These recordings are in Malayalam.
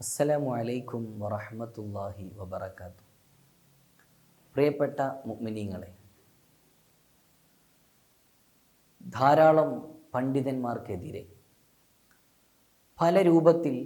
അസ്സലാമു അലൈക്കും വറഹ്മത്തുള്ളാഹി വബറകാത്തു പ്രിയപ്പെട്ട മുഅ്മിനീങ്ങളെ ധാരാളം പണ്ഡിതന്മാർക്കെതിരെ പല രൂപത്തിൽ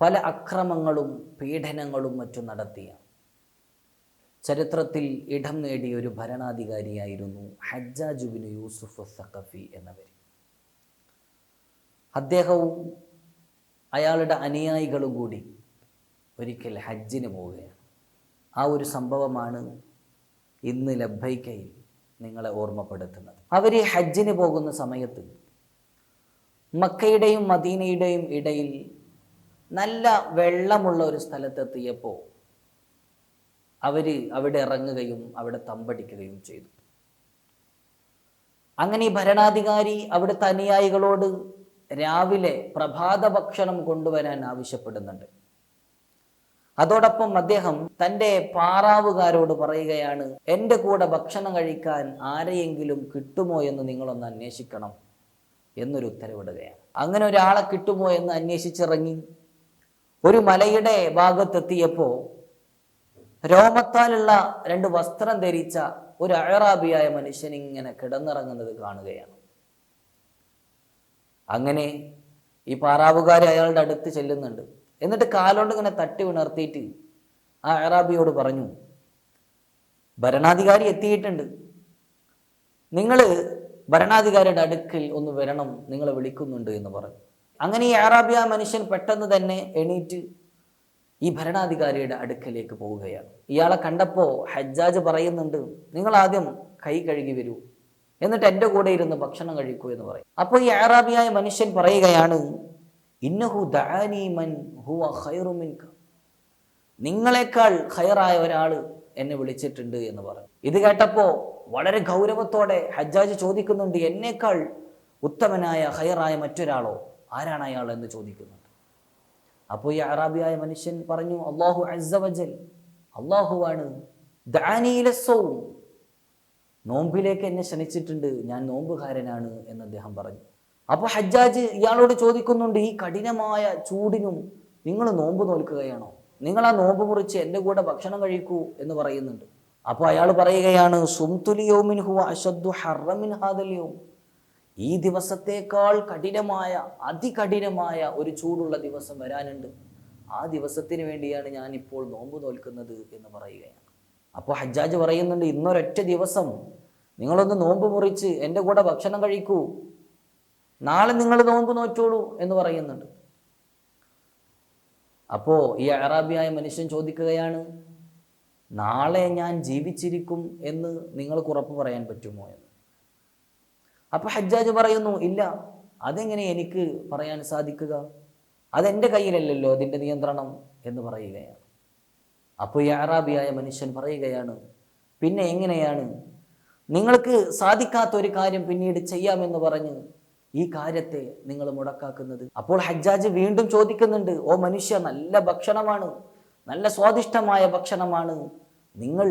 പല അക്രമങ്ങളും പീഡനങ്ങളും മറ്റും നടത്തിയ ചരിത്രത്തിൽ ഇടം നേടിയ ഒരു ഭരണാധികാരിയായിരുന്നു ഹജ്ജാജുബിന് യൂസുഫ് സഖഫി എന്നവർ. അദ്ദേഹവും അയാളുടെ അനുയായികളും കൂടി ഒരിക്കൽ ഹജ്ജിന് പോവുകയാണ്. ആ ഒരു സംഭവമാണ് ഇന്ന് ലബ്ബൈക്കയിൽ നിങ്ങളെ ഓർമ്മപ്പെടുത്തുന്നത്. അവർ ഈ ഹജ്ജിന് പോകുന്ന സമയത്ത് മക്കയുടെയും മദീനയുടെയും ഇടയിൽ നല്ല വെള്ളമുള്ള ഒരു സ്ഥലത്തെത്തിയപ്പോൾ അവർ അവിടെ ഇറങ്ങുകയും അവിടെ തമ്പടിക്കുകയും ചെയ്തു. അങ്ങനെ ഈ ഭരണാധികാരി അവിടുത്തെ അനുയായികളോട് രാവിലെ പ്രഭാത ഭക്ഷണം കൊണ്ടുവരാൻ ആവശ്യപ്പെടുന്നുണ്ട്. അതോടൊപ്പം അദ്ദേഹം തന്റെ പാറാവുകാരോട് പറയുകയാണ് എന്റെ കൂടെ ഭക്ഷണം കഴിക്കാൻ ആരെയെങ്കിലും കിട്ടുമോ എന്ന് നിങ്ങളൊന്ന് അന്വേഷിക്കണം എന്നൊരു ഉത്തരവിടുകയാണ്. അങ്ങനെ ഒരാളെ കിട്ടുമോ എന്ന് അന്വേഷിച്ചിറങ്ങി. ഒരു മലയുടെ ഭാഗത്തെത്തിയപ്പോൾ രോമത്താലുള്ള രണ്ട് വസ്ത്രം ധരിച്ച ഒരു അഴറാബിയായ മനുഷ്യൻ ഇങ്ങനെ കിടന്നിറങ്ങുന്നത് കാണുകയാണ്. അങ്ങനെ ഈ പാറാവുകാർ അയാളുടെ അടുത്ത് ചെല്ലുന്നുണ്ട്. എന്നിട്ട് കാലോണ്ട് ഇങ്ങനെ തട്ടി ഉണർത്തിയിട്ട് ആ അറാബിയോട് പറഞ്ഞു ഭരണാധികാരി എത്തിയിട്ടുണ്ട്. നിങ്ങൾ ഭരണാധികാരിയുടെ അടുക്കിൽ ഒന്ന് വരണം നിങ്ങളെ വിളിക്കുന്നുണ്ട് എന്ന് പറഞ്ഞു. അങ്ങനെ ഈ അറാബി ആ മനുഷ്യൻ പെട്ടെന്ന് തന്നെ എണീറ്റ് ഈ ഭരണാധികാരിയുടെ അടുക്കലേക്ക് പോവുകയാണ്. ഇയാളെ കണ്ടപ്പോൾ ഹജ്ജാജ് പറയുന്നുണ്ട് നിങ്ങൾ ആദ്യം കൈ കഴുകി വരൂ എന്നിട്ട് എന്റെ കൂടെ ഇരുന്ന് ഭക്ഷണം കഴിക്കൂ എന്ന് പറയും. അപ്പോൾ ഈ അറാബിയായ മനുഷ്യൻ പറയുകയാണ് ഇന്നഹു ദാനീമൻ ഹുവ നിങ്ങളെക്കാൾ ഖൈറായ ഒരാൾ എന്നെ വിളിച്ചിട്ടുണ്ട് എന്ന് പറഞ്ഞു ഇത് കേട്ടപ്പോൾ വളരെ ഗൗരവത്തോടെ ഹജ്ജാജ് ചോദിക്കുന്നുണ്ട് എന്നേക്കാൾ ഉത്തമനായ ഹയറായ മറ്റൊരാളോ? ആരാണ് അയാൾ എന്ന് ചോദിക്കുന്നുണ്ട്. അപ്പോൾ ഈ അറാബിയായ മനുഷ്യൻ പറഞ്ഞു അള്ളാഹു അസവജൽ അള്ളാഹുവാണ് ദാനിയിലസവും നോമ്പിലേക്ക് എന്നെ ക്ഷണിച്ചിട്ടുണ്ട്. ഞാൻ നോമ്പുകാരനാണ് എന്ന് അദ്ദേഹം പറഞ്ഞു. അപ്പോൾ ഹജ്ജാജ് ഇയാളോട് ചോദിക്കുന്നുണ്ട് ഈ കഠിനമായ ചൂടിനും നിങ്ങൾ നോമ്പ് നോൽക്കുകയാണോ? നിങ്ങൾ ആ നോമ്പ് മുറിച്ച് എന്റെ കൂടെ ഭക്ഷണം കഴിക്കൂ എന്ന് പറയുന്നുണ്ട്. അപ്പോൾ അയാൾ പറയുകയാണ് ഹുവ ഹാദലിയോം ഈ ദിവസത്തേക്കാൾ കഠിനമായ അതികഠിനമായ ഒരു ചൂടുള്ള ദിവസം വരാനുണ്ട്. ആ ദിവസത്തിന് വേണ്ടിയാണ് ഞാൻ ഇപ്പോൾ നോമ്പ് നോൽക്കുന്നത് എന്ന് പറയുകയാണ്. അപ്പോൾ ഹജ്ജാജ് പറയുന്നുണ്ട് ഇന്നൊരൊറ്റ ദിവസം നിങ്ങളൊന്ന് നോമ്പ് മുറിച്ച് എന്റെ കൂടെ ഭക്ഷണം കഴിക്കൂ. നാളെ നിങ്ങൾ നോമ്പ് നോറ്റോളൂ എന്ന് പറയുന്നുണ്ട്. അപ്പോൾ ഈ അറാബിയായ മനുഷ്യൻ ചോദിക്കുകയാണ് നാളെ ഞാൻ ജീവിച്ചിരിക്കും എന്ന് നിങ്ങൾക്ക് ഉറപ്പ് പറയാൻ പറ്റുമോ എന്ന്? അപ്പോൾ ഹജ്ജാജ് പറയുന്നു ഇല്ല അതെങ്ങനെ എനിക്ക് പറയാൻ സാധിക്കുക? അതെന്റെ കയ്യിലല്ലല്ലോ അതിന്റെ നിയന്ത്രണം എന്ന് പറയുകയാണ്. അപ്പോൾ ഈ അറാബിയായ മനുഷ്യൻ പറയുകയാണ് പിന്നെ എങ്ങനെയാണ്? നിങ്ങൾക്ക് സാധിക്കാത്ത ഒരു കാര്യം പിന്നീട് ചെയ്യാമെന്ന് പറഞ്ഞ് ഈ കാര്യത്തെ നിങ്ങൾ മുടക്കാക്കുന്നത്. അപ്പോൾ ഹജ്ജാജ് വീണ്ടും ചോദിക്കുന്നുണ്ട് ഓ മനുഷ്യ നല്ല ഭക്ഷണമാണ് നല്ല സ്വാദിഷ്ടമായ ഭക്ഷണമാണ് നിങ്ങൾ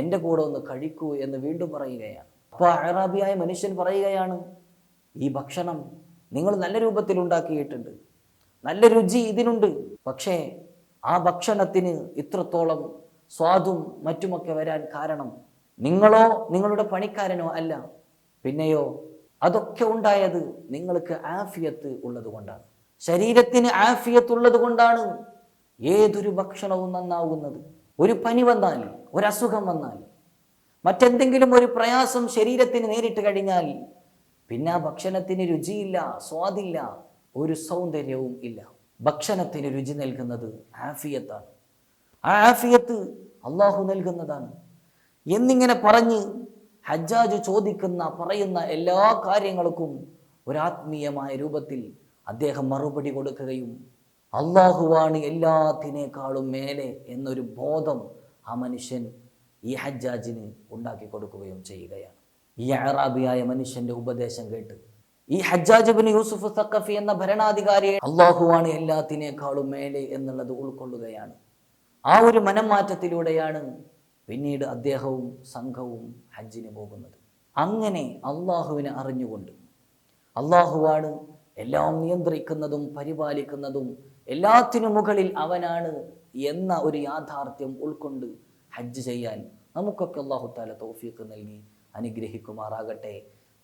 എന്റെ കൂടെ ഒന്ന് കഴിക്കൂ എന്ന് വീണ്ടും പറയുകയാണ്. അപ്പോൾ അറാബിയായ മനുഷ്യൻ പറയുകയാണ് ഈ ഭക്ഷണം നിങ്ങൾ നല്ല രൂപത്തിൽ ഉണ്ടാക്കിയിട്ടുണ്ട് നല്ല രുചി ഇതിനുണ്ട് പക്ഷേ ആ ഭക്ഷണത്തിന് ഇത്രത്തോളം സ്വാദും മറ്റുമൊക്കെ വരാൻ കാരണം നിങ്ങളോ നിങ്ങളുടെ പണിക്കാരനോ അല്ല. പിന്നെയോ അതൊക്കെ ഉണ്ടായത് നിങ്ങൾക്ക് ആഫിയത്ത് ഉള്ളത് കൊണ്ടാണ് ശരീരത്തിന് ആഫിയത്ത് ഉള്ളത് കൊണ്ടാണ് ഏതൊരു ഭക്ഷണവും നന്നാവുന്നത്. ഒരു പനി വന്നാൽ ഒരു അസുഖം വന്നാൽ മറ്റെന്തെങ്കിലും ഒരു പ്രയാസം ശരീരത്തിന് നേരിട്ട് കഴിഞ്ഞാൽ പിന്നെ ആ ഭക്ഷണത്തിന് രുചിയില്ല സ്വാദില്ല ഒരു സൗന്ദര്യവും ഇല്ല. ഭക്ഷണത്തിന് രുചി നൽകുന്നത് ആഫിയത്താണ്. ആ ആഫിയത്ത് അള്ളാഹു നൽകുന്നതാണ്. എന്നിങ്ങനെ പറഞ്ഞ് ഹജ്ജാജ് ചോദിക്കുന്ന പറയുന്ന എല്ലാ കാര്യങ്ങൾക്കും ഒരാത്മീയമായ രൂപത്തിൽ അദ്ദേഹം മറുപടി കൊടുക്കുകയും അള്ളാഹുവാണ് എല്ലാത്തിനേക്കാളും മേലെ എന്നൊരു ബോധം ആ മനുഷ്യൻ ഈ ഹജ്ജാജിന് ഉണ്ടാക്കി കൊടുക്കുകയും ചെയ്യുകയാണ്. ഈ അറാബിയായ മനുഷ്യന്റെ ഉപദേശം കേട്ട് ഈ ഹജ്ജാജ് ബിൻ യൂസുഫ് സക്കഫി എന്ന ഭരണാധികാരിയെ അള്ളാഹുവാണ് എല്ലാത്തിനേക്കാളും മേലെ എന്നുള്ളത് ഉൾക്കൊള്ളുകയാണ്. ആ ഒരു മനംമാറ്റത്തിലൂടെയാണ് പിന്നീട് അദ്ദേഹവും സംഘവും ഹജ്ജിന് പോകുന്നത്. അങ്ങനെ അള്ളാഹുവിനെ അറിഞ്ഞുകൊണ്ട് അള്ളാഹുവാണ് എല്ലാം നിയന്ത്രിക്കുന്നതും പരിപാലിക്കുന്നതും എല്ലാത്തിനു മുകളിൽ അവനാണ് എന്ന ഒരു യാഥാർത്ഥ്യം ഉൾക്കൊണ്ട് ഹജ്ജ് ചെയ്യാൻ നമുക്കൊക്കെ അള്ളാഹു താല തൗഫീഖ് നൽകി അനുഗ്രഹിക്കുമാറാകട്ടെ.